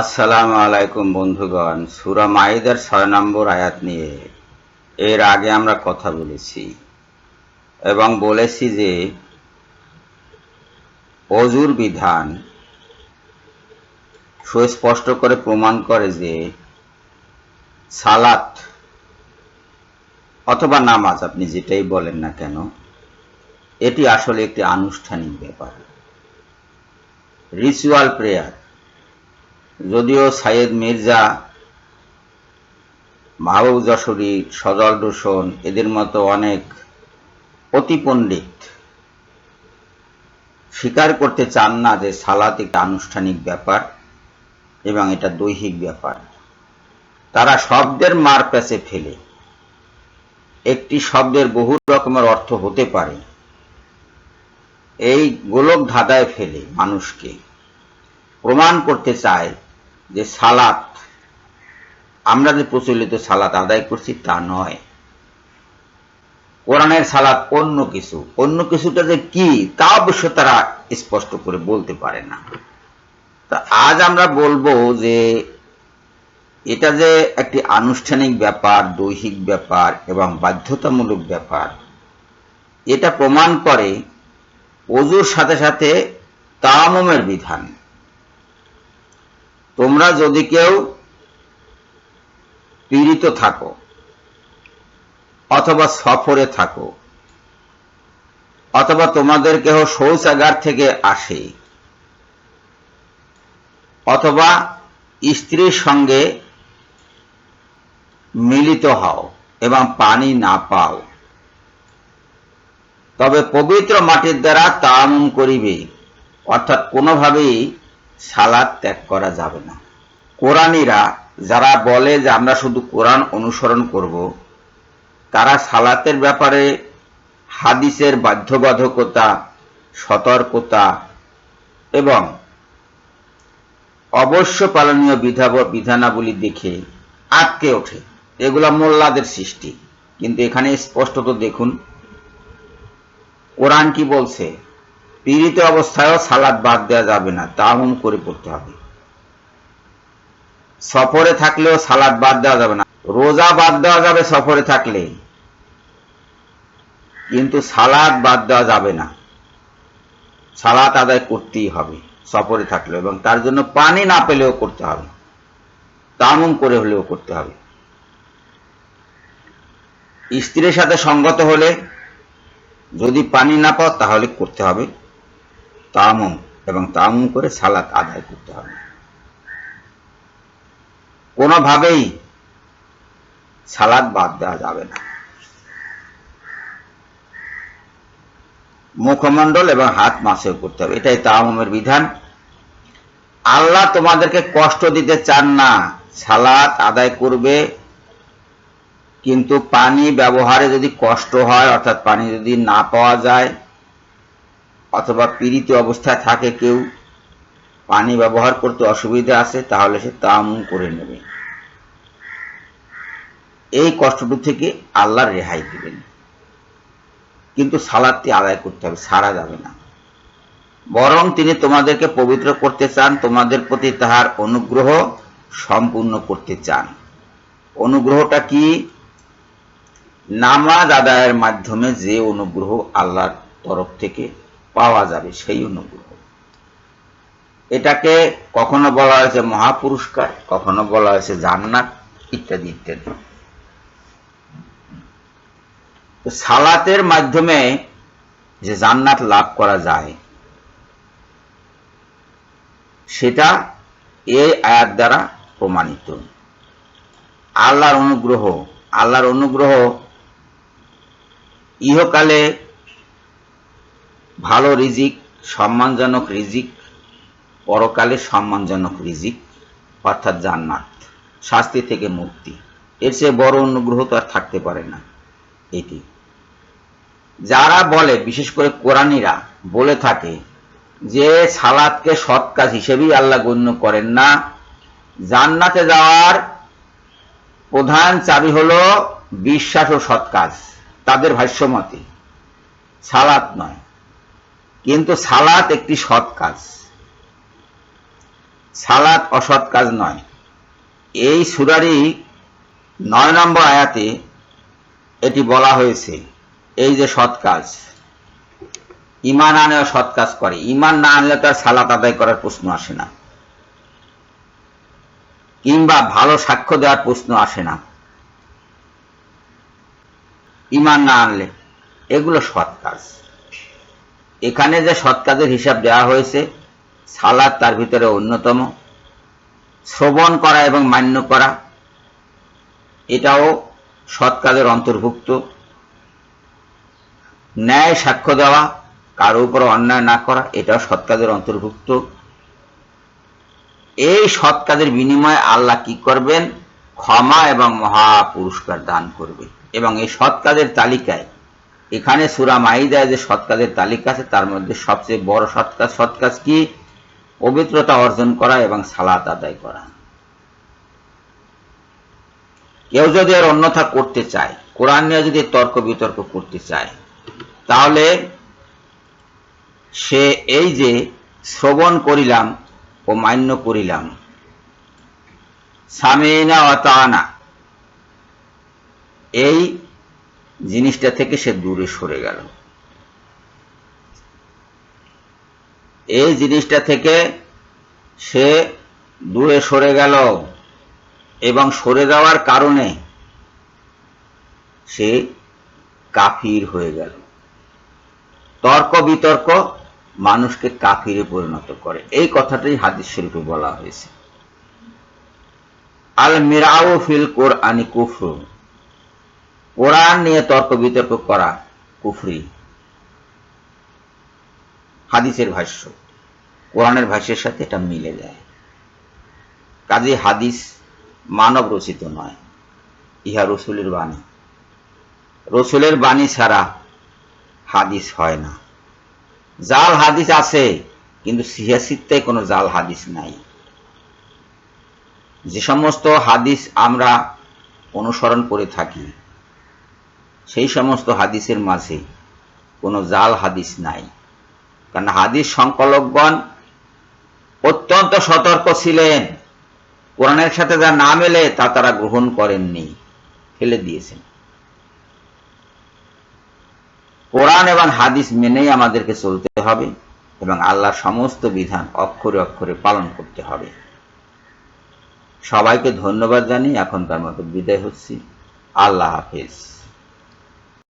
আসসালামু আলাইকুম বন্ধুগণ, সুরা মাইদার ছয় নম্বর আয়াত নিয়ে এর আগে আমরা কথা বলেছি এবং বলেছি যে অজুর বিধান সুস্পষ্ট করে প্রমাণ করে যে সালাত অথবা নামাজ, আপনি যেটাই বলেন না কেন, এটি আসলে একটি আনুষ্ঠানিক ব্যাপার। রিচুয়াল প্রেয়ার যদিও সাইয়েদ মির্জা, মাহবুব যশোরী, সজল দূষণ এদের মতো অনেক অতি পণ্ডিত স্বীকার করতে চান না যে সালাত একটা আনুষ্ঠানিক ব্যাপার এবং এটা দৈহিক ব্যাপার। তারা শব্দের মার প্যাচে ফেলে। একটি শব্দের বহু রকমের অর্থ হতে পারে। এই গোলক ধাঁধায় ফেলে মানুষকে। প্রমাণ করতে চায় যে সালাত, আমরা যে প্রচলিত সালাত আদায় করছি তা নয়। কোরআনের সালাত অন্য কিছু। অন্য কিছুটা যে কি, তা অবশ্য তারা স্পষ্ট করে বলতে পারে না। তা আজ আমরা বলব যে এটা যে একটি আনুষ্ঠানিক ব্যাপার, দৈহিক ব্যাপার এবং বাধ্যতামূলক ব্যাপার, এটা প্রমাণ করে অজুর সাথে সাথে তামমের বিধান। তোমরা যদি কেউ পীড়িত থাকো অথবা সফরে থাকো, অথবা তোমাদের কেহ শৌচাগার থেকে আসে, অথবা স্ত্রীর সঙ্গে মিলিত হও এবং পানি না পাও, তবে পবিত্র মাটির দ্বারা তামুম করিবে। অর্থাৎ কোনোভাবেই সালাদ ত্যাগ করা যাবে না। কোরআনীরা যারা বলে যে আমরা শুধু কোরআন অনুসরণ করব, তারা সালাতের ব্যাপারে হাদিসের বাধ্যবাধকতা, সতর্কতা এবং অবশ্য পালনীয় বিধা বিধানাবলী দেখে আটকে ওঠে। এগুলা মোল্লাদের সৃষ্টি। কিন্তু এখানে স্পষ্টত দেখুন, কোরআন কি বলছে? পীড়িত অবস্থায়ও সালাদ বাদ দেওয়া যাবে না তামুম করে পড়তে হবে। সফরে থাকলেও সালাদ বাদ দেওয়া যাবে না। রোজা বাদ দেওয়া যাবে সফরে থাকলে। কিন্তু সালাদ বাদ দেওয়া যাবে না। সালাত আদায় করতেই হবে, সফরে থাকলেও, এবং তার জন্য পানি না পেলেও করতে হবে। তামুম করে হলেও করতে হবে। স্ত্রীর সাথে সঙ্গত হলে যদি পানি না পাও, তাহলে করতে হবে। তামুম, এবং তামুম করে সালাত আদায় করতে হবে। কোনোভাবেই সালাদ বাদ দেওয়া যাবে না। মুখমণ্ডল এবং হাত মাসেও করতে হবে। এটাই তামুমের বিধান। আল্লাহ তোমাদেরকে কষ্ট দিতে চান না। সালাত আদায় করবে, কিন্তু পানি ব্যবহারে যদি কষ্ট হয়, অর্থাৎ পানি যদি না পাওয়া যায় অথবা পীড়িত অবস্থায় থাকে, কেউ পানি ব্যবহার করতে অসুবিধা আছে, তাহলে সে তাম করে নেবে। এই কষ্টটু থেকে আল্লাহ রেহাই দিবেন। কিন্তু সালাদটি আদায় করতে হবে, সারা যাবে না। বরং তিনি তোমাদেরকে পবিত্র করতে চান, তোমাদের প্রতি তাহার অনুগ্রহ সম্পূর্ণ করতে চান। অনুগ্রহটা কি? নামাজ আদায়ের মাধ্যমে যে অনুগ্রহ আল্লাহর তরফ থেকে পাওয়া যাবে সেই অনুগ্রহ। এটাকে কখনো বলা হয়েছে মহাপুরস্কার, কখনো বলা হয়েছে জান্নাত, ইত্যাদি ইত্যাদি। সালাতের মাধ্যমে যে জান্নাত লাভ করা যায়, সেটা এই আয়াত দ্বারা প্রমাণিত। আল্লাহর অনুগ্রহ আল্লাহর অনুগ্রহ ইহকালে ভালো রিজিক, সম্মানজনক রিজিক, পরকালে সম্মানজনক রিজিক, অর্থাৎ জান্নাত, শাস্তি থেকে মুক্তি। এর চেয়ে বড় অনুগ্রহ তো আর থাকতে পারে না এটি। যারা বলে, বিশেষ করে কোরআনীরা বলে থাকে যে, সালাদকে সৎ কাজ হিসেবেই আল্লাহ গণ্য করেন না। জান্নাতে যাওয়ার প্রধান চাবি হলো বিশ্বাস ও সৎ কাজ। তাদের ভাষ্যমতে সালাত নয় কিন্তু সালাত একটি সৎ কাজ। সালাত অসৎ কাজ নয়। এই সুরারই নয় নম্বর আয়াতে এটি বলা হয়েছে, এই যে সৎ কাজ। ইমান আনে সৎ কাজ করে। ইমান না আনলে তার সালাত আদায় করার প্রশ্ন আসে না। কিংবা ভালো সাক্ষ্য দেওয়ার প্রশ্ন আসে না। ইমান না আনলে। এগুলো সৎ কাজ। এখানে যে সৎ কাজের হিসাব দেওয়া হয়েছে, সালাদ তার ভিতরে অন্যতম। শ্রবণ করা এবং মান্য করা, এটাও সৎ কাজের অন্তর্ভুক্ত। ন্যায় সাক্ষ্য দেওয়া, কারও উপর অন্যায় না করা, এটাও সৎ কাজের অন্তর্ভুক্ত। এই সৎ কাজের বিনিময়ে আল্লাহ কি করবেন? ক্ষমা এবং মহা পুরস্কার দান করবে এবং এই সৎ কাজের তালিকায় এখানে সুরা মাইদায় যে সৎ কাজের তালিকা আছে, তার মধ্যে সবচেয়ে বড় সৎ কাজ সৎ কাজ কি? পবিত্রতা অর্জন করা এবং সালাত আদায় করা। কেউ যদি আর অন্যথা করতে চায়, কোরআন নিয়ে যদি তর্ক বিতর্ক করতে চায়, তাহলে সে এই যে শ্রবণ করিলাম ও মান্য করিলাম, সামিনা অতানা এই জিনিসটা থেকে সে দূরে সরে গেল। এই জিনিসটা থেকে সে দূরে সরে গেল এবং সরে যাওয়ার কারণে সে কাফির হয়ে গেল। তর্ক বিতর্ক মানুষকে কাফিরে পরিণত করে। এই কথাটাই হাদিস শরীফে বলা হয়েছে। আল মিরাউ ফিল কোরআনি কুফরু কোরআন নিয়ে তর্ক বিতর্ক করা কুফরি। হাদিসের ভাষ্য। কোরআনের ভাষ্যের সাথে এটা মিলে যায়। কাজে হাদিস মানব রচিত নয়, ইহা রসুলের বাণী। রসুলের বাণী ছাড়া হাদিস হয় না। জাল হাদিস আছে, কিন্তু সিয়াসিত্তে কোনো জাল হাদিস নাই। যে সমস্ত হাদিস আমরা অনুসরণ করে থাকি সেই সমস্ত হাদিসের মাঝে কোনো জাল হাদিস নাই। কারণ হাদিস সংকলকগণ অত্যন্ত সতর্ক ছিলেন। কোরআনের সাথে যা না মেলে তা তারা গ্রহণ করেননি, ফেলে দিয়েছেন। কোরআন এবং হাদিস মেনেই আমাদেরকে চলতে হবে এবং আল্লাহর সমস্ত বিধান অক্ষরে অক্ষরে পালন করতে হবে। সবাইকে ধন্যবাদ জানিয়ে এখনকার মতো বিদায় হচ্ছি। আল্লাহ হাফেজ।